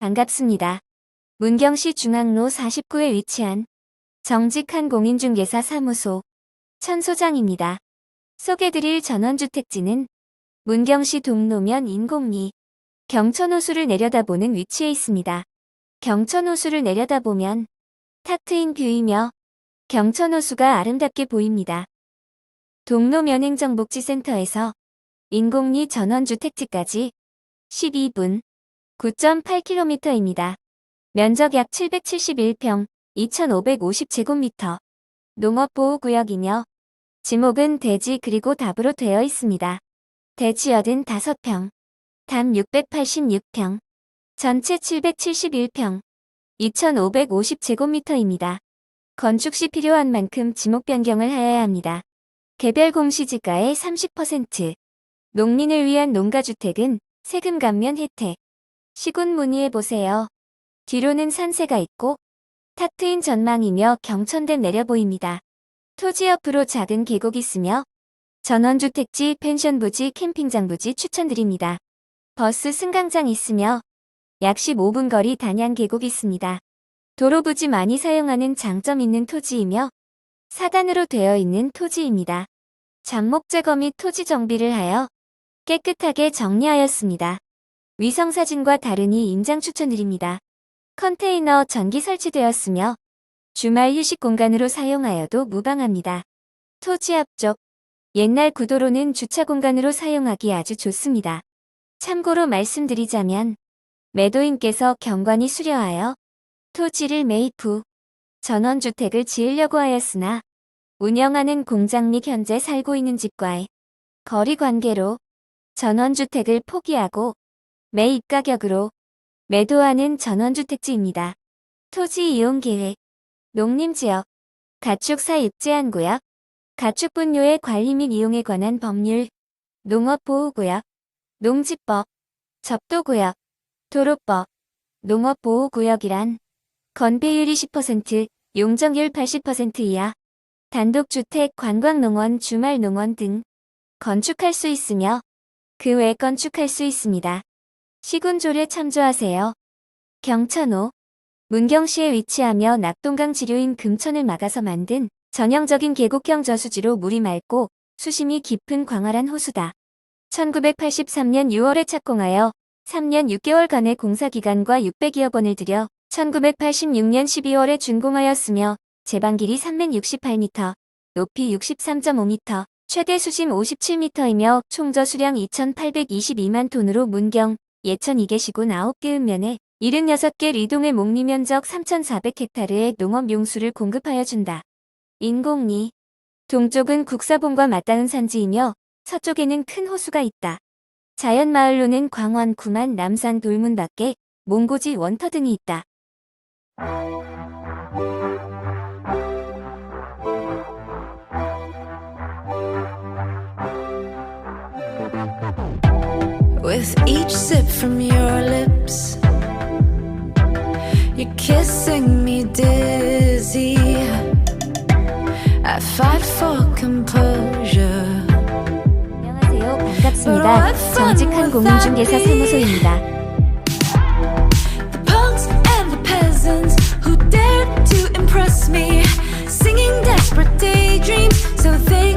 반갑습니다. 문경시 중앙로 49에 위치한 정직한 공인중개사 사무소 천소장입니다. 소개드릴 전원주택지는 문경시 동로면 인곡리 경천호수를 내려다보는 위치에 있습니다. 경천호수를 내려다보면 탁 트인 뷰이며 경천호수가 아름답게 보입니다. 동로면 행정복지센터에서 인곡리 전원주택지까지 12분 9.8km입니다. 면적 약 771평, 2,550제곱미터. 농업보호구역이며 지목은 대지 그리고 답으로 되어 있습니다. 대지 85평, 담 686평, 전체 771평, 2,550제곱미터입니다. 건축 시 필요한 만큼 지목 변경을 하여야 합니다. 개별 공시지가의 30%, 농민을 위한 농가주택은 세금 감면 혜택. 시군 문의해보세요. 뒤로는 산세가 있고 탁 트인 전망이며 경천댐 내려 보입니다. 토지 옆으로 작은 계곡 있으며 전원주택지, 펜션 부지, 캠핑장 부지 추천드립니다. 버스 승강장 있으며 약 15분 거리 단양 계곡 있습니다. 도로 부지 많이 사용하는 장점 있는 토지이며 사단으로 되어 있는 토지입니다. 잡목 제거 및 토지 정비를 하여 깨끗하게 정리하였습니다. 위성사진과 다르니 임장 추천드립니다. 컨테이너 전기 설치되었으며 주말 휴식 공간으로 사용하여도 무방합니다. 토지 앞쪽 옛날 구도로는 주차 공간으로 사용하기 아주 좋습니다. 참고로 말씀드리자면 매도인께서 경관이 수려하여 토지를 매입 후 전원주택을 지으려고 하였으나 운영하는 공장 및 현재 살고 있는 집과의 거리 관계로 전원주택을 포기하고 매입 가격으로 매도하는 전원주택지입니다. 토지 이용 계획, 농림지역, 가축 사 입 제한 구역, 가축 분뇨의 관리 및 이용에 관한 법률, 농업보호구역, 농지법, 접도구역, 도로법, 농업보호구역이란 건폐율이 10%, 용적률 80% 이하, 단독주택, 관광농원, 주말농원 등 건축할 수 있으며 그 외 건축할 수 있습니다. 시군조례 참조하세요. 경천호 문경시에 위치하며 낙동강 지류인 금천을 막아서 만든 전형적인 계곡형 저수지로 물이 맑고 수심이 깊은 광활한 호수다. 1983년 6월에 착공하여 3년 6개월간의 공사기간과 600여억 원을 들여 1986년 12월에 준공하였으며 제방 길이 368m, 높이 63.5m, 최대 수심 57m이며 총저 수량 2,822만 톤으로 문경, 예천 2개 시군 9개 읍면에 76개 리동의 목리 면적 3,400헥타르의 농업 용수를 공급하여 준다. 인공리 동쪽은 국사봉과 맞닿은 산지이며 서쪽에는 큰 호수가 있다. 자연마을로는 광원, 구만, 남산, 돌문 밖에 몽고지, 원터 등이 있다. with each sip from your lips. You're kissing me dizzy. I fight for composure. 안녕하세요. 반갑습니다. 정직한 공인중개사 사무소입니다. The punks and the peasants who dared to impress me, singing desperate daydreams so they